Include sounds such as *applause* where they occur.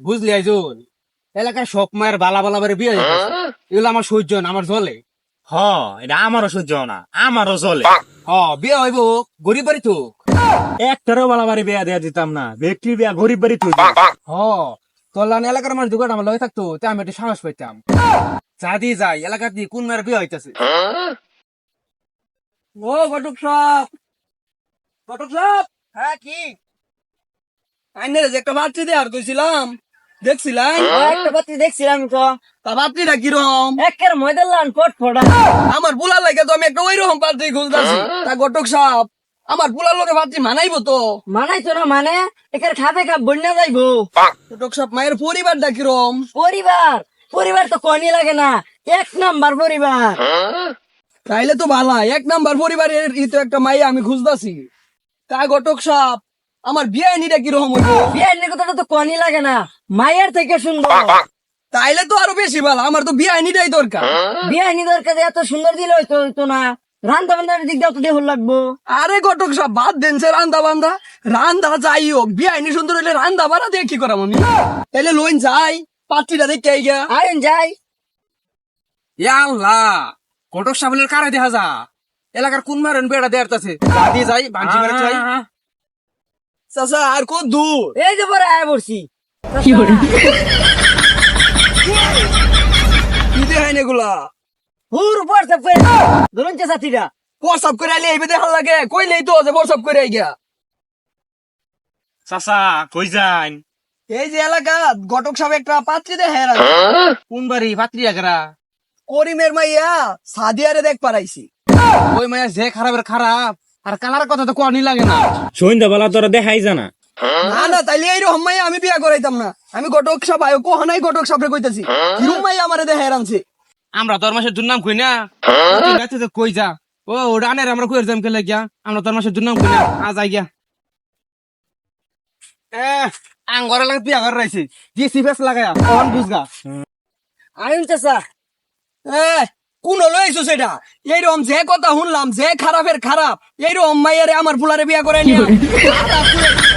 বুঝলি আইজুন? এলাকার সব মায়ের বালা বালা বারে বিয়ে এগুলো আমার সহ্য না আমার জলে হ এটা আমারও সহ্য না আমারও চলে হ বিয়ে হইব গরিব বাড়ি তো একটারও বালা বাড়ি বিয়া দেয়া দিতাম না ব্যক্তির বিয়া গরিব বাড়ি তুই হ এলাকার মানুষ দুগাট আমার লগে থাকতো তে আমি একটু সাহস পাইতাম। যা দিয়ে যাই এলাকার দিয়ে কোন মায়ের বিয়ে হইতেছে? ও ঘটক সাপ ঘটক সাপ হ্যাঁ কি? আইনের যে একটা ভাতৃ দেওয়ার কইছিলাম দেখছিলাম একটা পাত্রী দেখছিলাম তো। তা ভাতৃটা কিরম একের ময়দান কোট ফোড়া। আমার বুলার লাগে তো আমি একটা ওই রকম পাত্রী খুঁজতেছি তা ঘটক সাপ আমার বুলার লোকে ভাতৃ মানাইবো তো? মানাই তো না মানে একের খাবে খাপ বন্যা যাইবো। ঘটক সাপ মায়ের পরিবারটা কিরম পরিবার পরিবার তো কনি লাগে না। এক নাম্বার পরিবার। তাইলে তো ভালো এক নাম্বার পরিবারের ই তো একটা মাই আমি খুঁজতাছি। তা ঘটক সাপ আমার বিয়ে নিটা কীরকম হইব বিয়ের নিয়ে কথাটা তো কনি লাগে না। মায়ের থেকে সুন্দর তাইলে তো আরও বেশি ভালো আমার তো বিয়ে নিটাই দরকার। বিয়ে নি দরকার এত সুন্দর দিলে হইতো হইতো না। রান্না বান্নার দিক দিয়ে তো দেহ লাগবো। আরে ঘটক সাপ বাদ দেন সে রান্দা বান্দা রান্দা যাই হোক বিয়ে আইনি সুন্দর হইলে রান্দা বাড়া দিয়ে কি করাম আমি তাইলে লোন যাই পাত্রীটা দেখে আই গা আইন যাই। ইয়া আল্লাহ ঘটক সাবলের কারে দেখা যা এলাকার কোন মারেন বেড়া দেয়ার তাছে দিয়ে যাই বাঞ্চি মেরে চাই চাচা আর কত দূর? এই যে পরে আয় পড়ছি কি দেখাই এগুলা? হুর করে। ধরুন সাথীরা। করে আইলে এইবে দেখা লাগে। কইলেই তো যে করে আই গা চাচা কই যান এই যে এলাকা ঘটক সাহেব একটা পাত্রী দেখে কোন বাড়ি? পাত্রী আগরা করিমের মাইয়া সাদিয়ারে দেখ পারাইছি। ওই মাইয়া যে খারাপের খারাপ আর কালার কথা তো কোয়ানি লাগে না। সন্ধ্যাবেলা তোরা দেখাই জানা। না না তাইলে এইরকম মাইয়া আমি বিয়া করাইতাম না। আমি ঘটক সাহেব আয়ো কোহানাই ঘটক সাহেবরে কইতাছি। কিরম আমারে দেখে আনছে আমরা তোর মাসের দুর্নাম কই না? তো কই যা। ও রানের আমরা কই যাম কেলে গিয়া? আমরা তোর মাসের দুর্নাম কই না? আজ আই গিয়া। এ আঙ্গরা লাগ বিয়া করে রাইছি দি সিফেস লাগায়া কোন বুঝগা। আইন চাষা এ কোন সেটা? এইরকম যে কথা শুনলাম, যে খারাপের খারাপ, এইরকম মাইয়ারে আমার ফুলারে বিয়া করে নিয়া। *laughs*